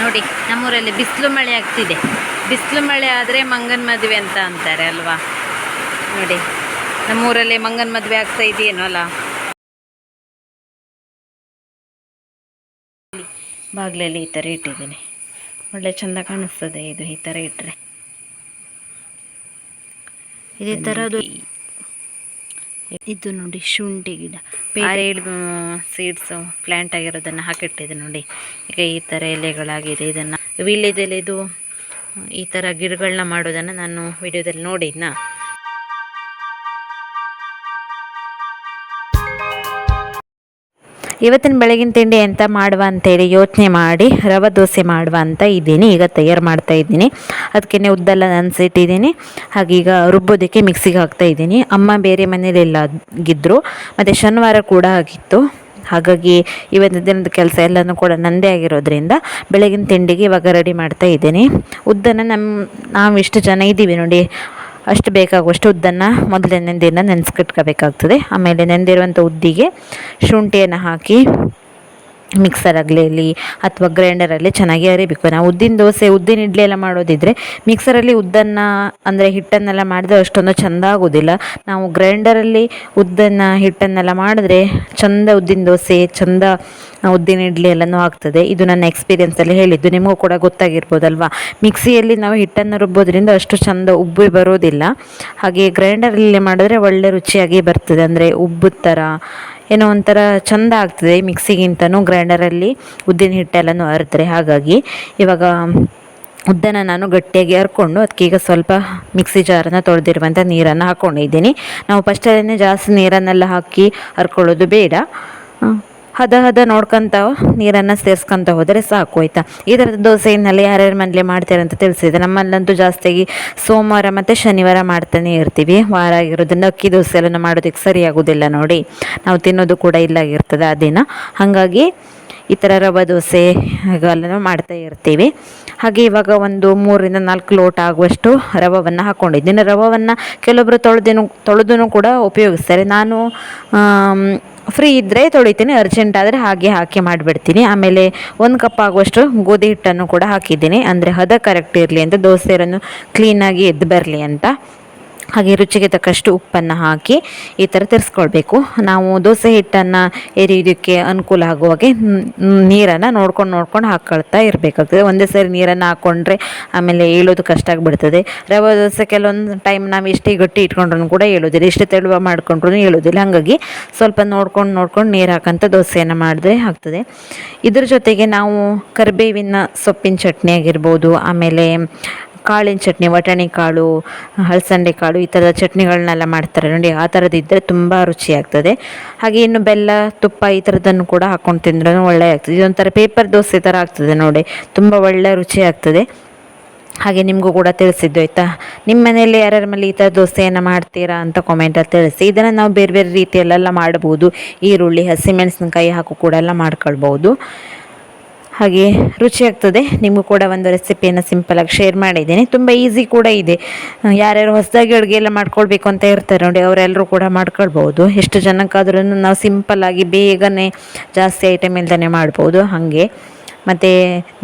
ನೋಡಿ, ನಮ್ಮೂರಲ್ಲಿ ಬಿಸಿಲು ಮಳೆ ಆಗ್ತಿದೆ. ಬಿಸಿಲು ಮಳೆ ಆದರೆ ಮಂಗನ ಮದುವೆ ಅಂತ ಅಂತಾರೆ ಅಲ್ವಾ? ನೋಡಿ, ನಮ್ಮೂರಲ್ಲಿ ಮಂಗನ ಮದುವೆ ಆಗ್ತಾ ಇದೆಯೇನೋ ಅಲ್ಲ? ಬಾಗಿಲಲ್ಲಿ ಈ ಥರ ಇಟ್ಟಿದ್ದೀನಿ. ಒಳ್ಳೆ ಚಂದ ಕಾಣಿಸ್ತದೆ ಇದು ಈ ಥರ ಇಟ್ಟರೆ ಇದೇ ಥರದ್ದು ಇದು. ನೋಡಿ ಶುಂಠಿ ಗಿಡ. ಸೀಡ್ಸ್ ಪ್ಲಾಂಟ್ ಆಗಿರೋದನ್ನ ಹಾಕಿಟ್ಟಿದೆ ನೋಡಿ. ಈಗ ಈ ತರ ಎಲೆಗಳಾಗಿದೆ ಇದನ್ನ. ವೀಳ್ಯದೆಲೆದು ಈ ತರ ಗಿಡಗಳನ್ನ ಮಾಡೋದನ್ನ ನಾನು ವಿಡಿಯೋದಲ್ಲಿ ನೋಡಿದ್ನ? ಇವತ್ತಿನ ಬೆಳಗಿನ ತಿಂಡಿ ಎಂತ ಮಾಡುವ ಅಂತೇಳಿ ಯೋಚನೆ ಮಾಡಿ, ರವೆ ದೋಸೆ ಮಾಡುವ ಅಂತ ಇದ್ದೀನಿ. ಈಗ ತಯಾರು ಮಾಡ್ತಾ ಇದ್ದೀನಿ. ಅದಕ್ಕೆ ಉದ್ದೆಲ್ಲ ನೆನೆಸಿಟ್ಟಿದ್ದೀನಿ. ಹಾಗೀಗ ರುಬ್ಬೋದಕ್ಕೆ ಮಿಕ್ಸಿಗೆ ಹಾಕ್ತಾ ಇದ್ದೀನಿ. ಅಮ್ಮ ಬೇರೆ ಮನೇಲಿಲ್ಲ ಗಿದ್ದರು ಮತ್ತು ಶನಿವಾರ ಕೂಡ ಆಗಿತ್ತು. ಹಾಗಾಗಿ ಇವತ್ತಿನ ದಿನದ ಕೆಲಸ ಎಲ್ಲನೂ ಕೂಡ ನಂದೇ ಆಗಿರೋದ್ರಿಂದ ಬೆಳಗಿನ ತಿಂಡಿಗೆ ಇವಾಗ ರೆಡಿ ಮಾಡ್ತಾ ಇದ್ದೀನಿ. ಉದ್ದನ ನಮ್ಮ ನಾವು ಇಷ್ಟು ಜನ ಇದ್ದೀವಿ ನೋಡಿ. ಅಷ್ಟು ಬೇಕಾಗುವಷ್ಟು ಉದ್ದನ್ನು ಮೊದಲನೇ ದಿನ ನೆನೆಸ್ಕಿಟ್ಕೋಬೇಕಾಗ್ತದೆ. ಆಮೇಲೆ ನೆಂದಿರುವಂಥ ಉದ್ದಿಗೆ ಶುಂಠಿಯನ್ನು ಹಾಕಿ ಮಿಕ್ಸರ್ ಆಗಲಿ ಅಥವಾ ಗ್ರೈಂಡರಲ್ಲಿ ಚೆನ್ನಾಗಿ ಅರಿಬೇಕು. ನಾವು ಉದ್ದಿನ ದೋಸೆ, ಉದ್ದಿನ ಇಡ್ಲಿ ಎಲ್ಲ ಮಾಡೋದಿದ್ರೆ ಮಿಕ್ಸರಲ್ಲಿ ಉದ್ದನ್ನು, ಅಂದರೆ ಹಿಟ್ಟನ್ನೆಲ್ಲ ಮಾಡಿದ್ರೆ ಅಷ್ಟೊಂದು ಚೆಂದ ಆಗೋದಿಲ್ಲ. ನಾವು ಗ್ರೈಂಡರಲ್ಲಿ ಉದ್ದನ್ನು, ಹಿಟ್ಟನ್ನೆಲ್ಲ ಮಾಡಿದ್ರೆ ಚಂದ ಉದ್ದಿನ ದೋಸೆ, ಚಂದ ಉದ್ದಿನ ಇಡ್ಲಿ ಎಲ್ಲನೂ ಆಗ್ತದೆ. ಇದು ನನ್ನ ಎಕ್ಸ್ಪೀರಿಯೆನ್ಸಲ್ಲಿ ಹೇಳಿದ್ದು. ನಿಮಗೂ ಕೂಡ ಗೊತ್ತಾಗಿರ್ಬೋದಲ್ವಾ? ಮಿಕ್ಸಿಯಲ್ಲಿ ನಾವು ಹಿಟ್ಟನ್ನು ರುಬ್ಬೋದ್ರಿಂದ ಅಷ್ಟು ಚಂದ ಉಬ್ಬಿ ಬರೋದಿಲ್ಲ. ಹಾಗೆ ಗ್ರೈಂಡರಲ್ಲಿ ಮಾಡಿದ್ರೆ ಒಳ್ಳೆ ರುಚಿಯಾಗಿ ಬರ್ತದೆ. ಅಂದರೆ ಉಬ್ಬು ಥರ ಏನೋ ಒಂಥರ ಚಂದ ಆಗ್ತದೆ ಮಿಕ್ಸಿಗಿಂತನೂ ಗ್ರೈಂಡರಲ್ಲಿ ಉದ್ದಿನ ಹಿಟ್ಟೆಲ್ಲನೂ ಅರಿದ್ರೆ ಹಾಗಾಗಿ ಇವಾಗ ಉದ್ದನ ನಾನು ಗಟ್ಟಿಯಾಗಿ ಹರ್ಕೊಂಡು ಅದಕ್ಕೆ ಈಗ ಸ್ವಲ್ಪ ಮಿಕ್ಸಿ ಜಾರನ್ನು ತೊಳೆದಿರುವಂಥ ನೀರನ್ನು ಹಾಕ್ಕೊಂಡಿದ್ದೀನಿ ನಾವು ಫಸ್ಟಲ್ಲೇ ಜಾಸ್ತಿ ನೀರನ್ನೆಲ್ಲ ಹಾಕಿ ಹರ್ಕೊಳ್ಳೋದು ಬೇಡ. ಹದ ಹದ ನೋಡ್ಕೊತ ನೀರನ್ನು ಸೇರಿಸ್ಕೊತ ಹೋದರೆ ಸಾಕು, ಆಯಿತಾ? ಈ ಥರದ ದೋಸೆಯನ್ನೆಲ್ಲ ಯಾರ್ಯಾರ ಮನೇಲಿ ಮಾಡ್ತಾರೆ ಅಂತ ತಿಳಿಸಿದೆ. ನಮ್ಮಲ್ಲಂತೂ ಜಾಸ್ತಿಯಾಗಿ ಸೋಮವಾರ ಮತ್ತು ಶನಿವಾರ ಮಾಡ್ತಾನೆ ಇರ್ತೀವಿ. ವಾರ ಆಗಿರೋದನ್ನು ಅಕ್ಕಿ ದೋಸೆ ಎಲ್ಲ ಮಾಡೋದಕ್ಕೆ ಸರಿಯಾಗೋದಿಲ್ಲ ನೋಡಿ. ನಾವು ತಿನ್ನೋದು ಕೂಡ ಇಲ್ಲ ಇಲ್ಲಾಗಿರ್ತದೆ ಆ ದಿನ. ಹಾಗಾಗಿ ಈ ಥರ ರವೆ ದೋಸೆ ಎಲ್ಲನೂ ಮಾಡ್ತಾ ಇರ್ತೀವಿ. ಹಾಗೆ ಇವಾಗ ಒಂದು ಮೂರರಿಂದ ನಾಲ್ಕು ಲೋಟ ಆಗುವಷ್ಟು ರವವನ್ನು ಹಾಕ್ಕೊಂಡಿದ್ದೀನಿ ರವವನ್ನು ಕೆಲವೊಬ್ಬರು ತೊಳೆದೇನು ತೊಳೆದೂ ಕೂಡ ಉಪಯೋಗಿಸ್ತಾರೆ. ನಾನು ಫ್ರೀ ಇದ್ದರೆ ತೊಳಿತೀನಿ ಅರ್ಜೆಂಟ್ ಆದರೆ ಹಾಗೆ ಹಾಕಿ ಮಾಡಿಬಿಡ್ತೀನಿ. ಆಮೇಲೆ ಒಂದು ಕಪ್ ಆಗುವಷ್ಟು ಗೋಧಿ ಹಿಟ್ಟನ್ನು ಕೂಡ ಹಾಕಿದ್ದೀನಿ. ಅಂದರೆ ಹದ ಕರೆಕ್ಟ್ ಇರಲಿ ಅಂತ ದೋಸೆರನ್ನು ಕ್ಲೀನಾಗಿ ಎದ್ದು ಬರಲಿ ಅಂತ. ಹಾಗೆ ರುಚಿಗೆ ತಕ್ಕಷ್ಟು ಉಪ್ಪನ್ನು ಹಾಕಿ ಈ ಥರ ತಿರ್ಸ್ಕೊಳ್ಬೇಕು. ನಾವು ದೋಸೆ ಹಿಟ್ಟನ್ನು ಎರಿಯೋದಕ್ಕೆ ಅನುಕೂಲ ಆಗುವಾಗೆ ನೀರನ್ನು ನೋಡ್ಕೊಂಡು ನೋಡ್ಕೊಂಡು ಹಾಕ್ಕೊಳ್ತಾ ಇರಬೇಕಾಗ್ತದೆ. ಒಂದೇ ಸರಿ ನೀರನ್ನು ಹಾಕ್ಕೊಂಡ್ರೆ ಆಮೇಲೆ ಏಳೋದು ಕಷ್ಟ ಆಗಿಬಿಡ್ತದೆ. ರವೆ ದೋಸೆ ಕೆಲವೊಂದು ಟೈಮ್ ನಾವು ಎಷ್ಟೇ ಗಟ್ಟಿ ಇಟ್ಕೊಂಡ್ರೂ ಕೂಡ ಹೇಳೋದಿಲ್ಲ ಎಷ್ಟು ತೆಳುವ ಮಾಡ್ಕೊಂಡ್ರೂ ಹೇಳೋದಿಲ್ಲ ಹಾಗಾಗಿ ಸ್ವಲ್ಪ ನೋಡ್ಕೊಂಡು ನೋಡ್ಕೊಂಡು ನೀರು ಹಾಕೋಂಥ ದೋಸೆಯನ್ನು ಮಾಡಿದ್ರೆ ಆಗ್ತದೆ. ಇದ್ರ ಜೊತೆಗೆ ನಾವು ಕರಿಬೇವಿನ ಸೊಪ್ಪಿನ ಚಟ್ನಿ ಆಗಿರ್ಬೋದು, ಆಮೇಲೆ ಕಾಳಿನ ಚಟ್ನಿ ಬಟಾಣಿ ಕಾಳು, ಹಲಸಂಡೆ ಕಾಳು ಈ ಥರದ ಚಟ್ನಿಗಳನ್ನೆಲ್ಲ ಮಾಡ್ತಾರೆ. ನೋಡಿ, ಆ ಥರದ್ದು ಇದ್ದರೆ ತುಂಬ ರುಚಿಯಾಗ್ತದೆ. ಹಾಗೆ ಇನ್ನು ಬೆಲ್ಲ, ತುಪ್ಪ ಈ ಥರದ್ದನ್ನು ಕೂಡ ಹಾಕ್ಕೊಂಡು ತಿಂದ್ರೂ ಒಳ್ಳೆ ಆಗ್ತದೆ ಇದೊಂಥರ ಪೇಪರ್ ದೋಸೆ ಥರ ಆಗ್ತದೆ ನೋಡಿ. ತುಂಬ ಒಳ್ಳೆ ರುಚಿ ಆಗ್ತದೆ ಹಾಗೆ ನಿಮಗೂ ಕೂಡ ತಿಳಿಸಿದ್ದು ಆಯಿತಾ? ನಿಮ್ಮ ಮನೆಯಲ್ಲಿ ಯಾರ್ಯಾರ ಮೇಲೆ ಈ ಥರ ದೋಸೆಯನ್ನು ಮಾಡ್ತೀರಾ ಅಂತ ಕಾಮೆಂಟಲ್ಲಿ ತಿಳಿಸಿ. ಇದನ್ನು ನಾವು ಬೇರೆ ಬೇರೆ ರೀತಿಯಲ್ಲೆಲ್ಲ ಮಾಡ್ಬೋದು ಈರುಳ್ಳಿ ಹಸಿಮೆಣಸಿನಕಾಯಿ ಹಾಕು ಕೂಡ ಎಲ್ಲ ಮಾಡ್ಕೊಳ್ಬೋದು ಹಾಗೆ ರುಚಿಯಾಗ್ತದೆ ನಿಮಗೂ ಕೂಡ ಒಂದು ರೆಸಿಪಿಯನ್ನು ಸಿಂಪಲಾಗಿ ಶೇರ್ ಮಾಡಿದ್ದೀನಿ. ತುಂಬ ಈಸಿ ಕೂಡ ಇದೆ. ಯಾರ್ಯಾರು ಹೊಸದಾಗಿ ಅಡುಗೆ ಎಲ್ಲ ಮಾಡ್ಕೊಳ್ಬೇಕು ಅಂತ ಇರ್ತಾರೆ ನೋಡಿ, ಅವರೆಲ್ಲರೂ ಕೂಡ ಮಾಡ್ಕೊಳ್ಬೋದು ಎಷ್ಟು ಜನಕ್ಕಾದ್ರೂ ನಾವು ಸಿಂಪಲ್ಲಾಗಿ ಬೇಗನೆ ಜಾಸ್ತಿ ಐಟಮ್ ಇಲ್ದೇ ಮಾಡ್ಬೋದು. ಹಾಗೆ. ಮತ್ತು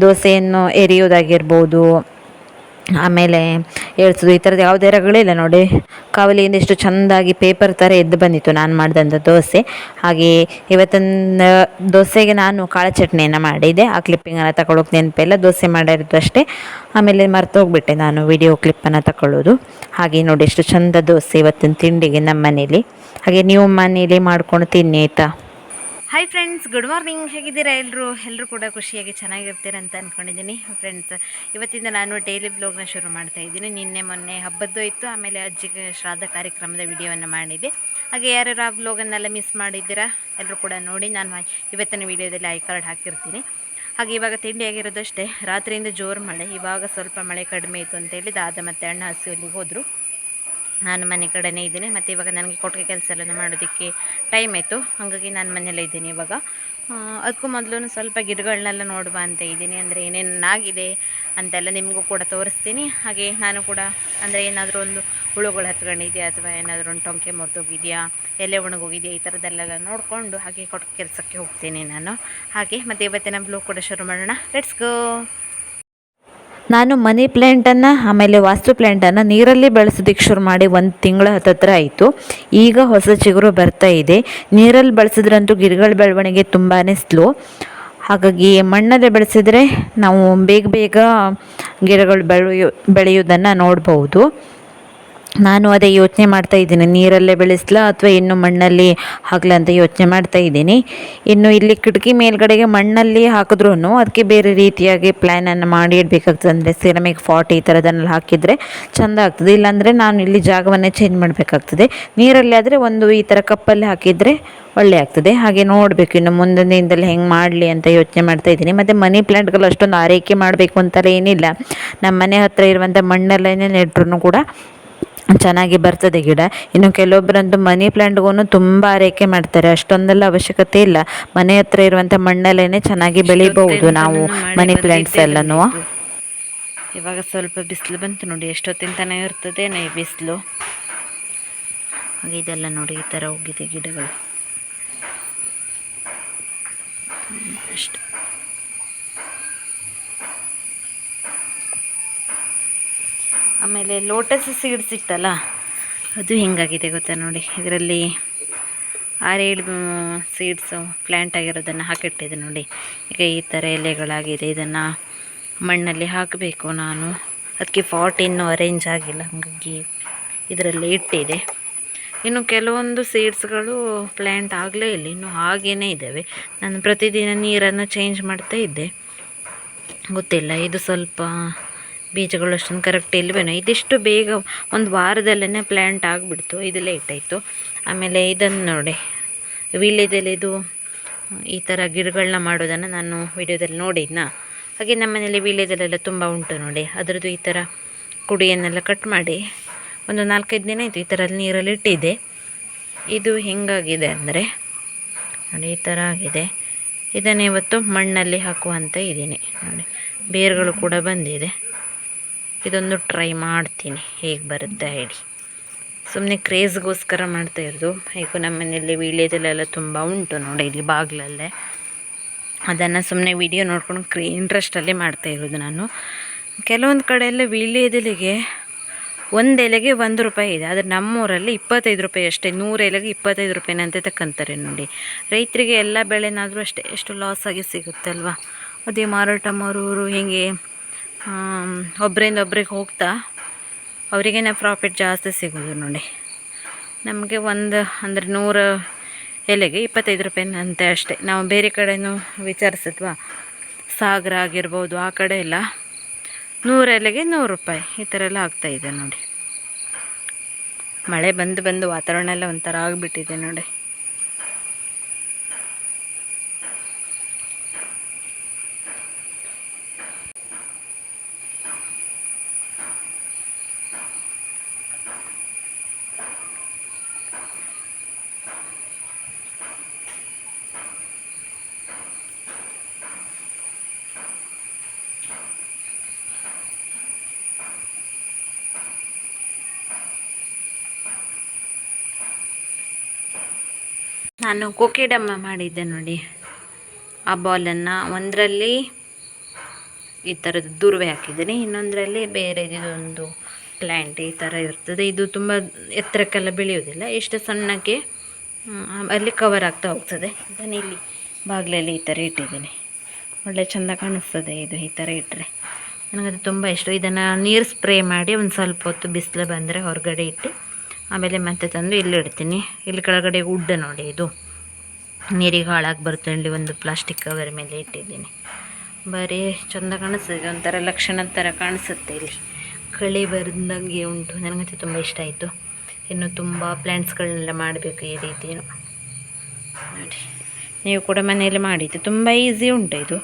ದೋಸೆಯನ್ನು ಎರಿಯೋದಾಗಿರ್ಬೋದು ಆಮೇಲೆ ಹೇಳ್ಸೋದು ಈ ಥರದ್ದು ಯಾವುದೇ ರಗಳಿಲ್ಲ ನೋಡಿ. ಕಾವಲಿಯಿಂದ ಎಷ್ಟು ಚೆಂದಾಗಿ ಪೇಪರ್ ಥರ ಎದ್ದು ಬಂದಿತ್ತು ನಾನು ಮಾಡಿದಂಥ ದೋಸೆ. ಹಾಗೆ ಇವತ್ತಿನ ದೋಸೆಗೆ ನಾನು ಕಾಳು ಚಟ್ನಿಯನ್ನು ಮಾಡಿದೆ. ಆ ಕ್ಲಿಪ್ಪಿಂಗನ್ನು ತಗೊಳ್ಳೋಕೆ ನೆನಪಿಲ್ಲ ದೋಸೆ ಮಾಡಿರೋದು ಅಷ್ಟೇ. ಆಮೇಲೆ ಮರ್ತೋಗ್ಬಿಟ್ಟೆ ನಾನು ವಿಡಿಯೋ ಕ್ಲಿಪ್ಪನ್ನು ತಗೊಳ್ಳೋದು ಹಾಗೆ ನೋಡಿ, ಎಷ್ಟು ಚೆಂದ ದೋಸೆ ಇವತ್ತಿನ ತಿಂಡಿಗೆ ನಮ್ಮ ಮನೇಲಿ ಹಾಗೆ ನೀವು ಮನೇಲಿ ಮಾಡ್ಕೊಂಡು ತಿನ್ನಿ, ಆಯಿತಾ? ಹಾಯ್ ಫ್ರೆಂಡ್ಸ್ ಗುಡ್ ಮಾರ್ನಿಂಗ್ ಹೇಗಿದ್ದೀರಾ ಎಲ್ಲರೂ ಎಲ್ಲರೂ ಕೂಡ ಖುಷಿಯಾಗಿ ಚೆನ್ನಾಗಿರ್ತೀರ ಅಂತ ಅಂದ್ಕೊಂಡಿದ್ದೀನಿ ಫ್ರೆಂಡ್ಸ್ ಇವತ್ತಿಂದ ನಾನು ಡೈಲಿ ಬ್ಲಾಗ್ನ ಶುರು ಮಾಡ್ತಾ ಇದ್ದೀನಿ. ನಿನ್ನೆ, ಮೊನ್ನೆ ಹಬ್ಬದ್ದು ಇತ್ತು. ಆಮೇಲೆ ಅಜ್ಜಿಗೆ ಶ್ರಾದ್ದ ಕಾರ್ಯಕ್ರಮದ ವಿಡಿಯೋವನ್ನು ಮಾಡಿದ್ದೆ. ಹಾಗೆ ಯಾರ್ಯಾರು ಆ ಬ್ಲಾಗನ್ನೆಲ್ಲ ಮಿಸ್ ಮಾಡಿದ್ದೀರಾ? ಎಲ್ಲರೂ ಕೂಡ ನೋಡಿ. ನಾನು ಇವತ್ತಿನ ವಿಡಿಯೋದಲ್ಲಿ ಐ ಕಾರ್ಡ್ ಹಾಕಿರ್ತೀನಿ. ಹಾಗೆ ಇವಾಗ ತಿಂಡಿ ಆಗಿರೋದು ಅಷ್ಟೇ. ರಾತ್ರಿಯಿಂದ ಜೋರು ಮಳೆ. ಇವಾಗ ಸ್ವಲ್ಪ ಮಳೆ ಕಡಿಮೆ ಇತ್ತು ಅಂತೇಳಿ ದಾದ ಮತ್ತು ಅಣ್ಣ ಹಸಿಯಲ್ಲಿ ಹೋದರು. ನಾನು ಮನೆ ಕಡೆನೇ ಇದ್ದೀನಿ. ಮತ್ತು ಇವಾಗ ನನಗೆ ಕೊಟ್ಟಿಗೆ ಕೆಲಸ ಎಲ್ಲ ಮಾಡೋದಕ್ಕೆ ಟೈಮ್ ಆಯಿತು. ಹಾಗಾಗಿ ನಾನು ಮನೆಯಲ್ಲೇ ಇದ್ದೀನಿ ಇವಾಗ. ಅದಕ್ಕೂ ಮೊದಲು ಸ್ವಲ್ಪ ಗಿಡಗಳನ್ನೆಲ್ಲ ನೋಡುವ ಅಂತ ಇದ್ದೀನಿ. ಅಂದರೆ ಏನೇನಾಗಿದೆ ಅಂತೆಲ್ಲ ನಿಮಗೂ ಕೂಡ ತೋರಿಸ್ತೀನಿ. ಹಾಗೆ ನಾನು ಕೂಡ ಅಂದರೆ ಏನಾದರೂ ಒಂದು ಹುಳುಗಳು ಹತ್ಕೊಂಡಿದೆಯಾ ಅಥವಾ ಏನಾದರೂ ಒಂದು ಟೊಂಕೆ ಮುರಿದೋಗಿದೆಯಾ, ಎಲೆ ಒಣಗೋಗಿದೆಯಾ, ಈ ಥರದ್ದೆಲ್ಲ ನೋಡಿಕೊಂಡು ಹಾಗೆ ಕೊಟ್ಟು ಕೆಲಸಕ್ಕೆ ಹೋಗ್ತೀನಿ ನಾನು. ಹಾಗೆ ಮತ್ತು ಇವತ್ತಿನ ಬ್ಲೂ ಕೂಡ ಶುರು ಮಾಡೋಣ. ಲೆಟ್ಸ್ ಗೋ ನಾನು ಮನಿ ಪ್ಲ್ಯಾಂಟನ್ನು ಆಮೇಲೆ ವಾಸ್ತು ಪ್ಲ್ಯಾಂಟನ್ನು ನೀರಲ್ಲಿ ಬೆಳೆಸೋದಕ್ಕೆ ಶುರು ಮಾಡಿ ಒಂದು ತಿಂಗಳ ಹತ್ತತ್ರ ಆಯಿತು. ಈಗ ಹೊಸ ಚಿಗುರು ಬರ್ತಾ ಇದೆ. ನೀರಲ್ಲಿ ಬೆಳೆಸಿದ್ರಂತೂ ಗಿಡಗಳ ಬೆಳವಣಿಗೆ ತುಂಬಾ ಸ್ಲೋ ಹಾಗಾಗಿ ಮಣ್ಣಲ್ಲೇ ಬೆಳೆಸಿದ್ರೆ ನಾವು ಬೇಗ ಬೇಗ ಗಿಡಗಳು ಬೆಳೆಯೋ, ಬೆಳೆಯೋದನ್ನು ನೋಡ್ಬೋದು. ನಾನು ಅದೇ ಯೋಚನೆ ಮಾಡ್ತಾ ಇದ್ದೀನಿ. ನೀರಲ್ಲೇ ಬೆಳೆಸ್ಲಾ ಅಥವಾ ಇನ್ನು ಮಣ್ಣಲ್ಲಿ ಹಾಕ್ಲಾ ಅಂತ ಯೋಚನೆ ಮಾಡ್ತಾ ಇದ್ದೀನಿ. ಇನ್ನು ಇಲ್ಲಿ ಕಿಟಕಿ ಮೇಲ್ಗಡೆಗೆ ಮಣ್ಣಲ್ಲಿ ಹಾಕಿದ್ರೂ ಅದಕ್ಕೆ ಬೇರೆ ರೀತಿಯಾಗಿ ಪ್ಲ್ಯಾನನ್ನು ಮಾಡಿ ಇಡಬೇಕಾಗ್ತದೆ. ಅಂದರೆ ಸಿರಮಿಕ್ ಫಾಟ್ ಈ ಥರದನ್ನೆಲ್ಲ ಹಾಕಿದರೆ ಚೆಂದ ಆಗ್ತದೆ. ಇಲ್ಲಾಂದರೆ ನಾನು ಇಲ್ಲಿ ಜಾಗವನ್ನೇ ಚೇಂಜ್ ಮಾಡಬೇಕಾಗ್ತದೆ. ನೀರಲ್ಲಿ ಆದರೆ ಒಂದು ಈ ಥರ ಕಪ್ಪಲ್ಲಿ ಹಾಕಿದರೆ ಒಳ್ಳೆ ಆಗ್ತದೆ. ಹಾಗೆ ನೋಡಬೇಕು. ಇನ್ನು ಮುಂದಿನ ದಿನದಲ್ಲಿ ಹೆಂಗೆ ಮಾಡಲಿ ಅಂತ ಯೋಚನೆ ಮಾಡ್ತಾ ಇದ್ದೀನಿ. ಮತ್ತು ಮನಿ ಪ್ಲ್ಯಾಂಟ್ಗಳು ಅಷ್ಟೊಂದು ಆರೈಕೆ ಮಾಡಬೇಕು ಅಂತಲೇ ಏನಿಲ್ಲ. ನಮ್ಮ ಮನೆ ಹತ್ತಿರ ಇರುವಂಥ ಮಣ್ಣಲ್ಲೇ ನೆಟ್ರೂ ಕೂಡ ಚೆನ್ನಾಗಿ ಬರ್ತದೆ ಗಿಡ. ಇನ್ನು ಕೆಲವೊಬ್ಬರಂತೂ ಮನಿ ಪ್ಲ್ಯಾಂಟ್ಗೂ ತುಂಬ ಆರೈಕೆ ಮಾಡ್ತಾರೆ. ಅಷ್ಟೊಂದೆಲ್ಲ ಅವಶ್ಯಕತೆ ಇಲ್ಲ. ಮನೆ ಹತ್ರ ಇರುವಂಥ ಮಣ್ಣಲ್ಲೇ ಚೆನ್ನಾಗಿ ಬೆಳಿಬಹುದು ನಾವು ಮನಿ ಪ್ಲ್ಯಾಂಟ್ಸ್ ಎಲ್ಲನೂ. ಇವಾಗ ಸ್ವಲ್ಪ ಬಿಸಿಲು ಬಂತು ನೋಡಿ ಎಷ್ಟೊತ್ತಿನ ತನಕ ಇರ್ತದೆ ನೈ ಬಿಸಿಲು. ಹಾಗೆ ಇದೆಲ್ಲ ನೋಡಿ ಈ ಥರ ಹೋಗಿದೆ ಗಿಡಗಳು. ಅಷ್ಟೆ. ಆಮೇಲೆ ಲೋಟಸ್ ಸೀಡ್ಸ್ ಇತ್ತಲ್ಲ ಅದು ಹೆಂಗಾಗಿದೆ ಗೊತ್ತಾ ನೋಡಿ. ಇದರಲ್ಲಿ ಆರೇಳು ಸೀಡ್ಸು ಪ್ಲ್ಯಾಂಟ್ ಆಗಿರೋದನ್ನು ಹಾಕಿಟ್ಟಿದೆ ನೋಡಿ. ಈಗ ಈ ಥರ ಎಲೆಗಳಾಗಿದೆ, ಇದನ್ನು ಮಣ್ಣಲ್ಲಿ ಹಾಕಬೇಕು ನಾನು. ಅದಕ್ಕೆ ಫಾಟ್ ಇನ್ನೂ ಅರೇಂಜ್ ಆಗಿಲ್ಲ, ಹಾಗಾಗಿ ಇದರಲ್ಲಿ ಇಟ್ಟಿದೆ. ಇನ್ನು ಕೆಲವೊಂದು ಸೀಡ್ಸ್ಗಳು ಪ್ಲ್ಯಾಂಟ್ ಆಗಲೇ ಇಲ್ಲ, ಇನ್ನು ಹಾಗೇ ಇದ್ದಾವೆ. ನಾನು ಪ್ರತಿದಿನ ನೀರನ್ನು ಚೇಂಜ್ ಮಾಡ್ತಾ ಇದ್ದೆ. ಗೊತ್ತಿಲ್ಲ, ಇದು ಸ್ವಲ್ಪ ಬೀಜಗಳು ಅಷ್ಟೊಂದು ಕರೆಕ್ಟ್ ಇಲ್ವೇನೋ? ಇದಿಷ್ಟು ಬೇಗ ಒಂದು ವಾರದಲ್ಲೇ ಪ್ಲ್ಯಾಂಟ್ ಆಗಿಬಿಡ್ತು. ಇದು ಲೇಟ್ ಆಯಿತು. ಆಮೇಲೆ ಇದನ್ನು ನೋಡಿ. ವೀಳ್ಯದೆಲೆದು ಈ ಥರ ಗಿಡಗಳನ್ನ ಮಾಡೋದನ್ನು ನಾನು ವಿಡಿಯೋದಲ್ಲಿ ನೋಡಿದ್ನ ಹಾಗೆ ನಮ್ಮ ಮನೇಲಿ ವೀಳ್ಯದೆಲೆಲ್ಲ ತುಂಬ ಉಂಟು ನೋಡಿ. ಅದರದ್ದು ಈ ಥರ ಕುಡಿಯನ್ನೆಲ್ಲ ಕಟ್ ಮಾಡಿ ಒಂದು ನಾಲ್ಕೈದು ದಿನ ಆಯಿತು ಈ ಥರ ನೀರಲ್ಲಿ ಇಟ್ಟಿದೆ. ಇದು ಹೆಂಗಾಗಿದೆ ಅಂದರೆ, ನೋಡಿ ಈ ಥರ ಆಗಿದೆ. ಇದನ್ನು ಇವತ್ತು ಮಣ್ಣಲ್ಲಿ ಹಾಕುವಂತ ಇದ್ದೀನಿ ನೋಡಿ, ಬೇರುಗಳು ಕೂಡ ಬಂದಿದೆ. ಇದೊಂದು ಟ್ರೈ ಮಾಡ್ತೀನಿ. ಹೇಗೆ ಬರುತ್ತೆ ಹೇಳಿ. ಸುಮ್ಮನೆ ಕ್ರೇಜ್ಗೋಸ್ಕರ ಮಾಡ್ತಾ ಇರೋದು. ಹೇಗೂ ನಮ್ಮ ಮನೆಯಲ್ಲಿ ವೀಳ್ಯದೆಲೆಲ್ಲ ತುಂಬ ಉಂಟು ನೋಡಿ ಇಲ್ಲಿ ಬಾಗಿಲಲ್ಲೇ. ಅದನ್ನು ಸುಮ್ಮನೆ ವಿಡಿಯೋ ನೋಡ್ಕೊಂಡು ಕ್ರೇ ಇಂಟ್ರೆಸ್ಟಲ್ಲಿ ಮಾಡ್ತಾ ಇರೋದು ನಾನು. ಕೆಲವೊಂದು ಕಡೆ ಎಲ್ಲ ವೀಳ್ಯದೆಲೆಗೆ ಒಂದು ಎಲೆಗೆ ಒಂದು ರೂಪಾಯಿ ಇದೆ. ಆದರೆ ನಮ್ಮೂರಲ್ಲಿ ಇಪ್ಪತ್ತೈದು ರೂಪಾಯಿ ಅಷ್ಟೇ. ನೂರು ಎಲೆಗೆ ಇಪ್ಪತ್ತೈದು ರೂಪಾಯಿನಂತೆ ತಕ್ಕಂತಾರೆ ನೋಡಿ. ರೈತರಿಗೆ ಎಲ್ಲ ಬೆಳೆನಾದರೂ ಅಷ್ಟೇ. ಎಷ್ಟು ಲಾಸಾಗಿ ಆಗಿ ಸಿಗುತ್ತಲ್ವ? ಅದೇ ಮಾರಾಟ ಮಾರೋರು ಹೀಗೆ ಒಬ್ಬರಿಂದ ಒಬ್ರಿಗೆ ಹೋಗ್ತಾ ಅವರಿಗೇನೆ ಪ್ರಾಫಿಟ್ ಜಾಸ್ತಿ ಸಿಗೋದು ನೋಡಿ. ನಮಗೆ ಒಂದು, ಅಂದರೆ ನೂರು ಎಲೆಗೆ ಇಪ್ಪತ್ತೈದು ರೂಪಾಯಿನಂತೆ ಅಷ್ಟೇ. ನಾವು ಬೇರೆ ಕಡೆನೂ ವಿಚಾರಿಸಿದ್ವಾ? ಸಾಗರ ಆಗಿರ್ಬೋದು, ಆ ಕಡೆ ಎಲ್ಲ ನೂರು ಎಲೆಗೆ ನೂರು ರೂಪಾಯಿ ಈ ಥರ ಎಲ್ಲ ಆಗ್ತಾಯಿದೆ ನೋಡಿ. ಮಳೆ ಬಂದು ಬಂದು ವಾತಾವರಣ ಎಲ್ಲ ಒಂಥರ ಆಗಿಬಿಟ್ಟಿದೆ ನೋಡಿ. ನಾನು ಕೋಕಿಡಮ್ಮ ಮಾಡಿದ್ದೆ ನೋಡಿ. ಆ ಬಾಲನ್ನು ಒಂದರಲ್ಲಿ ಈ ಥರದ್ದು ದುರ್ವೆ ಹಾಕಿದ್ದೀನಿ, ಇನ್ನೊಂದರಲ್ಲಿ ಬೇರೆ ಇದೊಂದು ಪ್ಲ್ಯಾಂಟ್ ಈ ಥರ ಇರ್ತದೆ. ಇದು ತುಂಬ ಎತ್ತರಕ್ಕೆಲ್ಲ ಬೆಳೆಯೋದಿಲ್ಲ ಎಷ್ಟು ಸಣ್ಣಕ್ಕೆ ಅಲ್ಲಿ ಕವರ್ ಆಗ್ತಾ ಹೋಗ್ತದೆ. ಇದನ್ನು ಇಲ್ಲಿ ಬಾಗಿಲಲ್ಲಿ ಈ ಥರ ಇಟ್ಟಿದ್ದೀನಿ. ಒಳ್ಳೆ ಚೆಂದ ಕಾಣಿಸ್ತದೆ ಇದು ಈ ಥರ ಇಟ್ಟರೆ ನನಗದು ತುಂಬ ಇಷ್ಟ. ಇದನ್ನು ನೀರು ಸ್ಪ್ರೇ ಮಾಡಿ ಒಂದು ಸ್ವಲ್ಪ ಹೊತ್ತು ಬಿಸಿಲು ಬಂದರೆ ಹೊರಗಡೆ ಇಟ್ಟು ಆಮೇಲೆ ಮತ್ತೆ ತಂದು ಇಲ್ಲಿ ಇಡ್ತೀನಿ. ಇಲ್ಲಿ ಕೆಳಗಡೆ ಉಡ್ಡ ನೋಡಿ ಇದು. ನೀರಿಗೆ ಹಾಳಾಗಿ ಬರುತ್ತೆ. ಇಲ್ಲಿ ಒಂದು ಪ್ಲಾಸ್ಟಿಕ್ ಕವರ್ ಮೇಲೆ ಇಟ್ಟಿದ್ದೀನಿ. ಬರೀ ಚಂದ ಕಾಣಿಸ್ತದೆ. ಒಂಥರ ಲಕ್ಷಣ ಥರ ಕಾಣಿಸುತ್ತೆ ಇಲ್ಲಿ. ಕಳೆ ಬರ್ದಂಗೆ ಉಂಟು. ನನಗಂತೂ ತುಂಬ ಇಷ್ಟ ಆಯಿತು. ಇನ್ನು ತುಂಬ ಪ್ಲ್ಯಾಂಟ್ಸ್ಗಳನ್ನೆಲ್ಲ ಮಾಡಬೇಕು ಈ ರೀತಿ ನೋಡಿ. ನೀವು ಕೂಡ ಮನೆಯಲ್ಲಿ ಮಾಡಿದ್ದು ತುಂಬ ಈಸಿ ಉಂಟು ಇದು.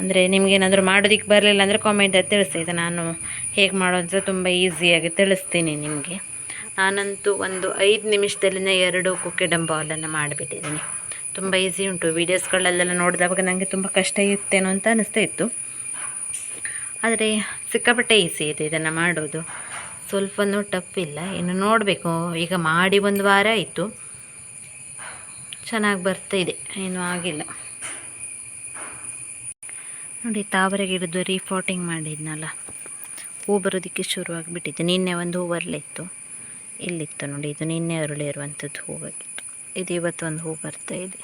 ಅಂದರೆ ನಿಮಗೇನಾದರೂ ಮಾಡೋದಕ್ಕೆ ಬರಲಿಲ್ಲ ಅಂದರೆ ಕಾಮೆಂಟಲ್ಲಿ ತಿಳಿಸಿ. ನಾನು ಹೇಗೆ ಮಾಡೋದು ತುಂಬ ಈಸಿಯಾಗಿ ತಿಳಿಸ್ತೀನಿ ನಿಮಗೆ. ನಾನಂತೂ ಒಂದು ಐದು ನಿಮಿಷದಲ್ಲಿನೇ ಎರಡು ಕುಕ್ಕೆಡಂ ಬಾಲನ್ನು ಮಾಡಿಬಿಟ್ಟಿದ್ದೀನಿ. ತುಂಬ ಈಸಿ ಉಂಟು ವೀಡಿಯೋಸ್ಗಳಲ್ಲೆಲ್ಲ ನೋಡಿದಾಗ ನನಗೆ ತುಂಬ ಕಷ್ಟ ಇತ್ತೇನೋ ಅಂತ ಅನಿಸ್ತಾ ಇತ್ತು. ಆದರೆ ಸಿಕ್ಕಾಪಟ್ಟೆ ಈಸಿ ಇದೆ ಇದನ್ನು ಮಾಡೋದು. ಸ್ವಲ್ಪನೂ ಟಫ್ ಇಲ್ಲ, ಇನ್ನು ನೋಡಬೇಕು. ಈಗ ಮಾಡಿ ಒಂದು ವಾರ ಆಯಿತು. ಚೆನ್ನಾಗಿ ಬರ್ತಾ ಇದೆ ಏನೂ ಆಗಿಲ್ಲ. ನೋಡಿ ತಾವರೆ ಗಿಡದ್ದು ರೀಫಾಟಿಂಗ್ ಮಾಡಿದ್ನಲ್ಲ. ಹೂ ಬರೋದಕ್ಕೆ ಶುರುವಾಗಿಬಿಟ್ಟಿದ್ದೆ ನಿನ್ನೆ ಒಂದು ಹೂ ಬರಲಿತ್ತು ಇಲ್ಲಿತ್ತು ನೋಡಿ, ಇದು ನಿನ್ನೆ ಅರಳಿರುವಂಥದ್ದು ಹೂವಾಗಿತ್ತು. ಇದು ಇವತ್ತು ಒಂದು ಹೂ ಬರ್ತಾ ಇದೆ.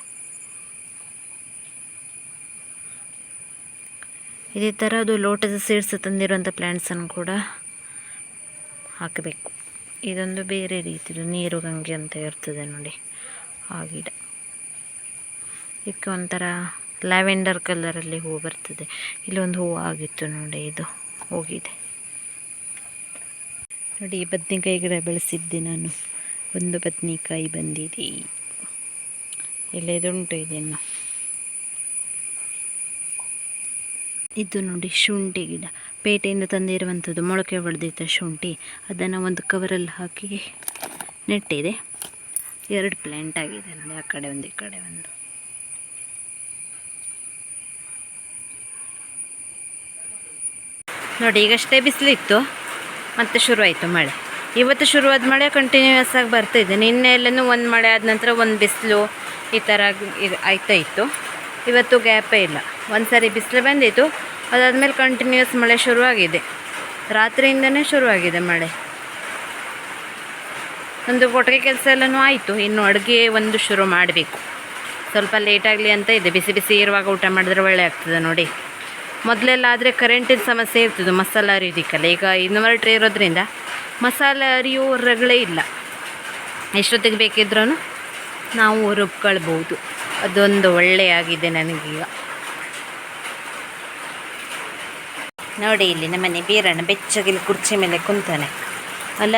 ಇದೇ ಥರ ಅದು ಲೋಟದ ಸೀಡ್ಸ್ ತಂದಿರುವಂಥ ಪ್ಲ್ಯಾಂಟ್ಸನ್ನು ಕೂಡ ಹಾಕಬೇಕು. ಇದೊಂದು ಬೇರೆ ರೀತಿದು ನೀರು ಗಂಗೆ ಅಂತ ಇರ್ತದೆ ನೋಡಿ, ಆ ಗಿಡ. ಇದಕ್ಕೆ ಒಂಥರ ಲ್ಯಾವೆಂಡರ್ ಕಲರಲ್ಲಿ ಹೂ ಬರ್ತದೆ. ಇಲ್ಲೊಂದು ಹೂವು ಆಗಿತ್ತು ನೋಡಿ, ಇದು ಹೋಗಿದೆ. ನೋಡಿ, ಈ ಬದ್ನೆಕಾಯಿ ಗಿಡ ಬೆಳೆಸಿದ್ದೆ ನಾನು. ಒಂದು ಬದ್ನೆಕಾಯಿ ಬಂದಿದೆ ಎಲ್ಲದುಂಟು ಇದನ್ನು ಇದು ನೋಡಿ ಶುಂಠಿ ಗಿಡ. ಪೇಟೆಯಿಂದ ತಂದಿರುವಂಥದ್ದು ಮೊಳಕೆ ಹೊಡೆದಿದ್ದ ಶುಂಠಿ. ಅದನ್ನು ಒಂದು ಕವರಲ್ಲಿ ಹಾಕಿ ನೆಟ್ಟಿದೆ. ಎರಡು ಪ್ಲ್ಯಾಂಟ್ ಆಗಿದೆ ನೋಡಿ, ಆ ಕಡೆ ಒಂದು, ಈ ಕಡೆ ಒಂದು. ನೋಡಿ, ಈಗಷ್ಟೇ ಬಿಸಿಲಿತ್ತು. ಮತ್ತೆ ಶುರುವಾಯಿತು ಮಳೆ. ಇವತ್ತು ಶುರುವಾದ ಮಳೆ ಕಂಟಿನ್ಯೂಯಸ್ ಆಗಿ ಬರ್ತಾಯಿದೆ ನಿನ್ನೆ ಎಲ್ಲನೂ ಒಂದು ಮಳೆ ಆದ ನಂತರ ಒಂದು ಬಿಸಿಲು ಈ ಥರ ಆಯ್ತಾ ಇತ್ತು. ಇವತ್ತು ಗ್ಯಾಪೇ ಇಲ್ಲ. ಒಂದು ಸಾರಿ ಬಿಸಿಲು ಬಂದಿತ್ತು. ಅದಾದಮೇಲೆ ಕಂಟಿನ್ಯೂಯಸ್ ಮಳೆ ಶುರುವಾಗಿದೆ. ರಾತ್ರಿಯಿಂದನೇ ಶುರುವಾಗಿದೆ ಮಳೆ. ಒಂದು ಕೊಟ್ಟಿಗೆ ಕೆಲಸ ಎಲ್ಲನೂ ಆಯಿತು. ಇನ್ನು ಅಡುಗೆ ಒಂದು ಶುರು ಮಾಡಬೇಕು. ಸ್ವಲ್ಪ ಲೇಟಾಗಲಿ ಅಂತ ಇದೆ. ಬಿಸಿ ಬಿಸಿ ಇರುವಾಗ ಊಟ ಮಾಡಿದ್ರೆ ಒಳ್ಳೆ ಆಗ್ತದೆ ನೋಡಿ. ಮೊದಲೆಲ್ಲ ಆದರೆ ಕರೆಂಟಿನ ಸಮಸ್ಯೆ ಇರ್ತದೆ, ಮಸಾಲ ಅರಿಯೋದಕ್ಕೆಲ್ಲ ಈಗ ಇನ್ವರ್ಟ್ರ್ ಇರೋದ್ರಿಂದ ಮಸಾಲೆ ಅರಿಯೋ ರಗಳೇ ಇಲ್ಲ. ಎಷ್ಟೊತ್ತಿಗೆ ಬೇಕಿದ್ರೂ ನಾವು ರುಬ್ಕೊಳ್ಬೋದು. ಅದೊಂದು ಒಳ್ಳೆಯಾಗಿದೆ ನನಗೀಗ. ನೋಡಿ ಇಲ್ಲಿ ನಮ್ಮನೆ ಬೀರಣ್ಣ ಬೆಚ್ಚಗಿಲ್ಲಿ ಕುರ್ಚಿ ಮೇಲೆ ಕುಂತಾನೆ. ಅಲ್ಲ,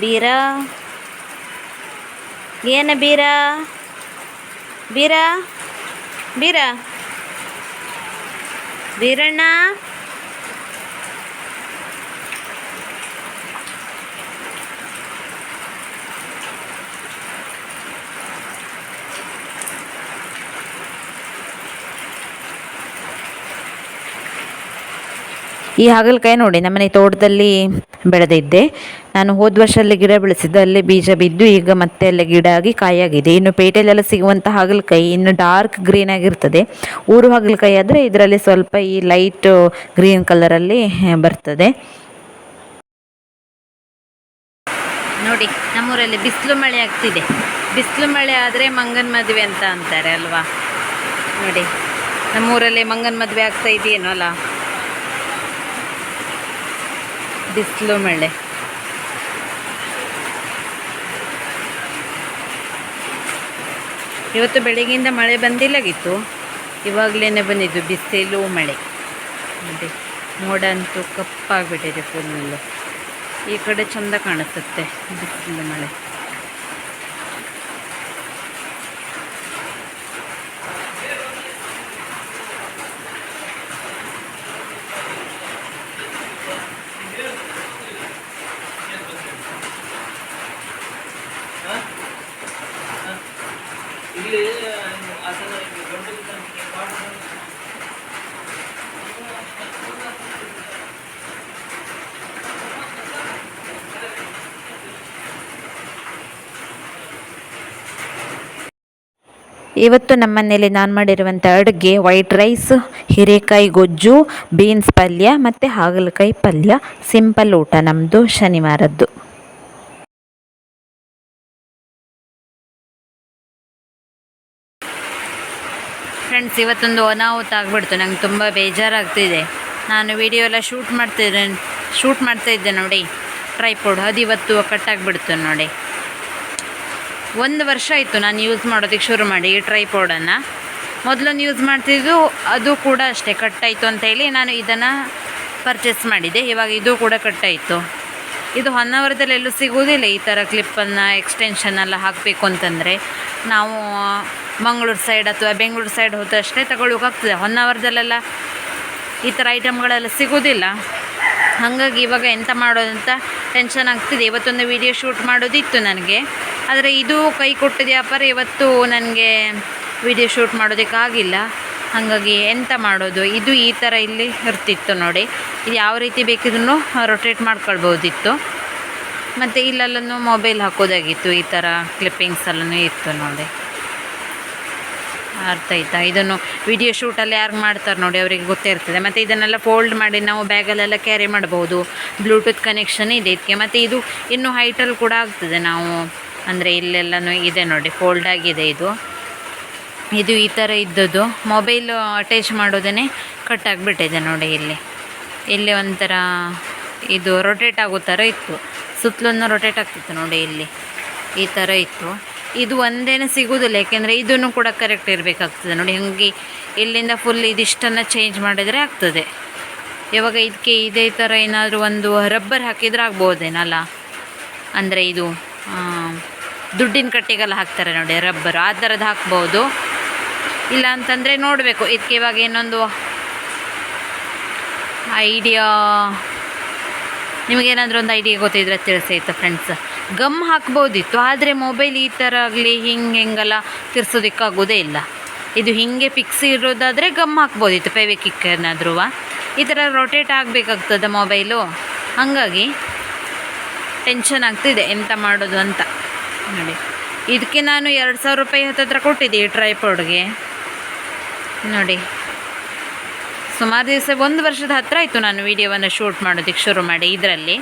ಬೀರ? ಏನ ಬೀರ? ಬೀರ? ಬೀರ? ಬೀರಣ್ಣ ಈ ಹಾಗಲಕಾಯಿ ನೋಡಿ ನಮ್ಮನೆ ತೋಟದಲ್ಲಿ ಬೆಳೆದಿದ್ದೆ. ನಾನು ಹೋದ ವರ್ಷದಲ್ಲಿ ಗಿಡ ಬೆಳೆಸಿದ್ದೆ, ಅಲ್ಲೇ ಬೀಜ ಬಿದ್ದು ಈಗ ಮತ್ತೆ ಅಲ್ಲೇ ಗಿಡ ಆಗಿ ಕಾಯಾಗಿದೆ. ಇನ್ನು ಪೇಟೆಯಲ್ಲೆಲ್ಲ ಸಿಗುವಂಥ ಹಾಗಲಕಾಯಿ ಇನ್ನು ಡಾರ್ಕ್ ಗ್ರೀನ್ ಆಗಿರ್ತದೆ. ಊರು ಹಾಗಲಕಾಯಿ ಆದರೆ ಇದರಲ್ಲಿ ಸ್ವಲ್ಪ ಈ ಲೈಟ್ ಗ್ರೀನ್ ಕಲರಲ್ಲಿ ಬರ್ತದೆ. ನೋಡಿ, ನಮ್ಮೂರಲ್ಲಿ ಬಿಸಿಲು ಮಳೆ ಆಗ್ತಿದೆ. ಬಿಸಿಲು ಮಳೆ ಆದರೆ ಮಂಗನ ಮದುವೆ ಅಂತ ಅಂತಾರೆ ಅಲ್ವಾ? ನೋಡಿ, ನಮ್ಮೂರಲ್ಲಿ ಮಂಗನ ಮದುವೆ ಆಗ್ತಾ ಇದೆಯೇನೋ ಅಲ್ಲ? ಬಿಸಿಲು ಮಳೆ. ಇವತ್ತು ಬೆಳಗ್ಗೆಯಿಂದ ಮಳೆ ಬಂದಿಲ್ಲಾಗಿತ್ತು ಇವಾಗಲೇ ಬಂದಿದ್ದು ಬಿಸಿಲು ಮಳೆ. ನೋಡಿ ಮೋಡ ಅಂತೂ ಕಪ್ಪಾಗಿಬಿಟ್ಟಿದೆ ಫುಲ್ಲು ಈ ಕಡೆ ಚಂದ ಕಾಣಿಸುತ್ತೆ ಬಿಸಿಲು ಮಳೆ. ಇವತ್ತು ನಮ್ಮ ಮನೆಯಲ್ಲಿ ನಾನು ಮಾಡಿರುವಂಥ ಅಡುಗೆ ವೈಟ್ ರೈಸ್ ಹೀರೆಕಾಯಿ ಗೊಜ್ಜು ಬೀನ್ಸ್ ಪಲ್ಯ ಮತ್ತು ಹಾಗಲಕಾಯಿ ಪಲ್ಯ. ಸಿಂಪಲ್ ಊಟ ನಮ್ಮದು ಶನಿವಾರದ್ದು. ಫ್ರೆಂಡ್ಸ್ ಇವತ್ತೊಂದು ಅನಾಹುತ ಆಗ್ಬಿಡ್ತು. ನಂಗೆ ತುಂಬ ಬೇಜಾರಾಗ್ತಿದೆ. ನಾನು ವಿಡಿಯೋ ಎಲ್ಲ ಶೂಟ್ ಮಾಡ್ತಿದ್ದೆ ಶೂಟ್ ಮಾಡ್ತಾ ಇದ್ದೆ ನೋಡಿ. ಟ್ರೈಪೋಡ್ ಅದು ಇವತ್ತು ಕಟ್ಟಾಗಿಬಿಡ್ತು ನೋಡಿ. ಒಂದು ವರ್ಷ ಆಯಿತು ನಾನು ಯೂಸ್ ಮಾಡೋದಕ್ಕೆ ಶುರು ಮಾಡಿ ಈ ಟ್ರೈಪೋಡನ್ನು ಮೊದಲೊಂದು ಯೂಸ್ ಮಾಡ್ತಿದ್ದು ಅದು ಕೂಡ ಅಷ್ಟೇ, ಕಟ್ಟಾಯಿತು ಅಂತೇಳಿ ನಾನು ಇದನ್ನು ಪರ್ಚೇಸ್ ಮಾಡಿದೆ. ಇವಾಗ ಇದು ಕೂಡ ಕಟ್ಟಾಯಿತು. ಇದು ಹೊನ್ನಾವರದಲ್ಲಿ ಎಲ್ಲೂ ಸಿಗೋದಿಲ್ಲ ಈ ಥರ ಕ್ಲಿಪ್ಪನ್ನು ಎಕ್ಸ್ಟೆನ್ಷನ್ ಎಲ್ಲ ಹಾಕಬೇಕು ಅಂತಂದರೆ. ನಾವು ಮಂಗಳೂರು ಸೈಡ್ ಅಥವಾ ಬೆಂಗಳೂರು ಸೈಡ್ ಹೋದಷ್ಟೇ ತಗೊಳ್ಳೋಕ್ಕಾಗ್ತದೆ ಹೊನ್ನಾವರದಲ್ಲೆಲ್ಲ ಈ ಥರ ಐಟಮ್ಗಳೆಲ್ಲ ಸಿಗೋದಿಲ್ಲ. ಹಾಗಾಗಿ ಇವಾಗ ಎಂತ ಮಾಡೋದಂತ ಟೆನ್ಷನ್ ಆಗ್ತಿದೆ. ಇವತ್ತೊಂದು ವಿಡಿಯೋ ಶೂಟ್ ಮಾಡೋದಿತ್ತು ನನಗೆ. ಆದರೆ ಇದು ಕೈ ಕೊಟ್ಟಿದೆ ವ್ಯಾಪಾರ ಇವತ್ತು ನನಗೆ ವಿಡಿಯೋ ಶೂಟ್ ಮಾಡೋದಕ್ಕಾಗಿಲ್ಲ. ಹಾಗಾಗಿ ಎಂತ ಮಾಡೋದು? ಇದು ಈ ಥರ ಇಲ್ಲಿ ಇರ್ತಿತ್ತು ನೋಡಿ. ಇದು ಯಾವ ರೀತಿ ಬೇಕಿದ್ರೂ ರೊಟೇಟ್ ಮಾಡ್ಕೊಳ್ಬೋದಿತ್ತು. ಮತ್ತು ಇಲ್ಲೆಲ್ಲೂ ಮೊಬೈಲ್ ಹಾಕೋದಾಗಿತ್ತು. ಈ ಥರ ಕ್ಲಿಪ್ಪಿಂಗ್ಸ್ ಎಲ್ಲನೂ ಇತ್ತು ನೋಡಿ. ಅರ್ಥ ಆಯ್ತಾ? ಇದನ್ನು ವಿಡಿಯೋ ಶೂಟಲ್ಲಿ ಯಾರು ಮಾಡ್ತಾರೆ ನೋಡಿ ಅವರಿಗೆ ಗೊತ್ತೇ ಇರ್ತದೆ ಮತ್ತು ಇದನ್ನೆಲ್ಲ ಫೋಲ್ಡ್ ಮಾಡಿ ನಾವು ಬ್ಯಾಗಲ್ಲೆಲ್ಲ ಕ್ಯಾರಿ ಮಾಡ್ಬೋದು. ಬ್ಲೂಟೂತ್ ಕನೆಕ್ಷನ್ ಇದೆ ಇದಕ್ಕೆ. ಮತ್ತು ಇದು ಇನ್ನೂ ಹೈಟಲ್ಲಿ ಕೂಡ ಆಗ್ತದೆ. ನಾವು ಅಂದರೆ ಇಲ್ಲೆಲ್ಲನೂ ಇದೆ ನೋಡಿ ಫೋಲ್ಡ್ ಆಗಿದೆ ಇದು. ಇದು ಈ ಥರ ಇದ್ದದ್ದು. ಮೊಬೈಲು ಅಟ್ಯಾಚ್ ಮಾಡೋದೇ ಕಟ್ ಆಗಿಬಿಟ್ಟಿದೆ ನೋಡಿ ಇಲ್ಲಿ. ಇಲ್ಲಿ ಒಂಥರ ಇದು ರೊಟೇಟ್ ಆಗೋ ಥರ ಇತ್ತು. ಸುತ್ತಲೂ ರೊಟೇಟ್ ಆಗ್ತಿತ್ತು ನೋಡಿ ಇಲ್ಲಿ. ಈ ಥರ ಇತ್ತು. ಇದು ಒಂದೇನೂ ಸಿಗೋದಿಲ್ಲ, ಯಾಕೆಂದರೆ ಇದನ್ನು ಕೂಡ ಕರೆಕ್ಟ್ ಇರಬೇಕಾಗ್ತದೆ ನೋಡಿ. ಹಂಗೆ ಇಲ್ಲಿಂದ ಫುಲ್ ಇದಿಷ್ಟನ್ನು ಚೇಂಜ್ ಮಾಡಿದರೆ ಆಗ್ತದೆ. ಇವಾಗ ಇದಕ್ಕೆ ಇದೇ ಥರ ಏನಾದರೂ ಒಂದು ರಬ್ಬರ್ ಹಾಕಿದರೆ ಆಗ್ಬೋದೇನಲ್ಲ? ಅಂದರೆ ಇದು ದುಡ್ಡಿನ ಕಟ್ಟಿಗೆಲ್ಲ ಹಾಕ್ತಾರೆ ನೋಡಿ, ರಬ್ಬರ್. ಆ ಥರದ್ದು ಹಾಕ್ಬೋದು. ಇಲ್ಲ ಅಂತಂದರೆ ನೋಡಬೇಕು. ಇದಕ್ಕೆ ಇವಾಗ ಇನ್ನೊಂದು ಐಡಿಯಾ ನಿಮಗೇನಾದರೂ ಒಂದು ಐಡಿಯಾ ಗೊತ್ತಿದ್ರೆ ತಿಳಿಸಿ ಆಯಿತಾ ಫ್ರೆಂಡ್ಸ್ ಗಮ್ ಹಾಕ್ಬೋದಿತ್ತು, ಆದರೆ ಮೊಬೈಲ್ ಈ ಥರ ಆಗಲಿ, ಹಿಂಗೆ, ಹಿಂಗೆಲ್ಲ ತಿರ್ಸೋದಕ್ಕಾಗೋದೇ ಇಲ್ಲ. ಇದು ಹಿಂಗೆ ಫಿಕ್ಸ್ ಇರೋದಾದರೆ ಗಮ್ ಹಾಕ್ಬೋದಿತ್ತು ಫೆವಿಕಿಕ್ ಏನಾದ್ರೂ ಈ ಥರ ರೊಟೇಟ್ ಆಗಬೇಕಾಗ್ತದೆ ಮೊಬೈಲು ಹಾಗಾಗಿ ಟೆನ್ಷನ್ ಆಗ್ತಿದೆ, ಎಂತ ಮಾಡೋದು ಅಂತ. ನೋಡಿ. ಇದಕ್ಕೆ ನಾನು ಎರಡು ಸಾವಿರ ರೂಪಾಯಿ ಹತ್ತತ್ರ ಕೊಟ್ಟಿದ್ದೆ ಈ ಟ್ರೈಪೋಡ್ಗೆ ನೋಡಿ. ಸುಮಾರು ದಿವಸ, ಒಂದು ವರ್ಷದ ಹತ್ತಿರ ಆಯಿತು ನಾನು ವೀಡಿಯೋವನ್ನು ಶೂಟ್ ಮಾಡೋದಕ್ಕೆ ಶುರು ಮಾಡಿ ಇದರಲ್ಲಿ.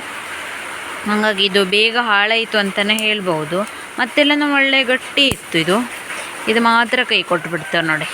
ಹಾಗಾಗಿ ಇದು ಬೇಗ ಹಾಳಾಯಿತು ಅಂತಲೇ ಹೇಳ್ಬೋದು. ಮತ್ತೆಲ್ಲ ಒಳ್ಳೆ ಗಟ್ಟಿ ಇತ್ತು ಇದು. ಇದು ಮಾತ್ರ ಕೈ ಕೊಟ್ಟು ಬಿಡ್ತೇವೆ ನೋಡಿ.